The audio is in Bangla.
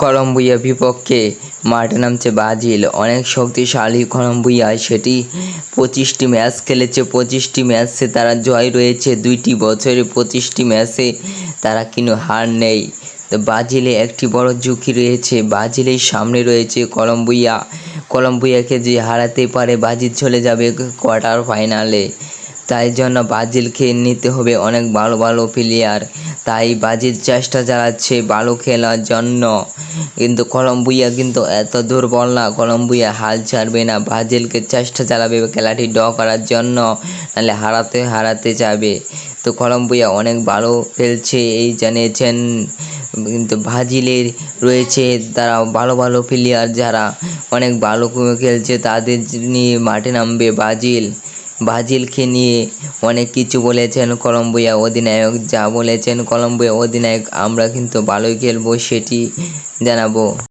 কলম্বিয়া বিপক্ষে মাঠে নামছে ব্রাজিল। অনেক শক্তিশালী কলম্বিয়া, সেটি পঁচিশটি ম্যাচ খেলেছে, পঁচিশটি ম্যাচে তারা জয় রয়েছে, দুইটি বছরে পঁচিশটি ম্যাচে তারা কিন্তু হার নেই তো ব্রাজিলে একটি বড় ঝুঁকি রয়েছে, ব্রাজিলের সামনে রয়েছে কলম্বিয়া। কলম্বিয়াকে যে হারাতে পারে, ব্রাজিল চলে যাবে কোয়ার্টার ফাইনালে তাই জন্য ব্রাজিলকে নিতে হবে অনেক ভালো ভালো প্লেয়ার তাই ব্রাজিল চেষ্টা চালাচ্ছে ভালো খেলার জন্য। কিন্তু কলম্বিয়া কিন্তু এত দুর্বল না, কলম্বিয়া হাল ছাড়বে না। ব্রাজিলকে চেষ্টা চালাবে খেলাটি ড্র করার জন্য, নাহলে হারাতে হারাতে যাবে। তো কলম্বিয়া অনেক ভালো খেলছে, এই জানিয়েছেন। কিন্তু ব্রাজিলের রয়েছে তারা ভালো ভালো প্লেয়ার যারা। অনেক ভালো খেলছে, তাদের নিয়ে মাঠে নামবে ব্রাজিল ব্রাজিলকে নিয়ে অনেক কিছু বলেছেন কলম্বিয়া অধিনায়ক, যা বলেছেন কলম্বিয়া অধিনায়ক, আমরা কিন্তু ভালোই খেলব, সেটি জানাব।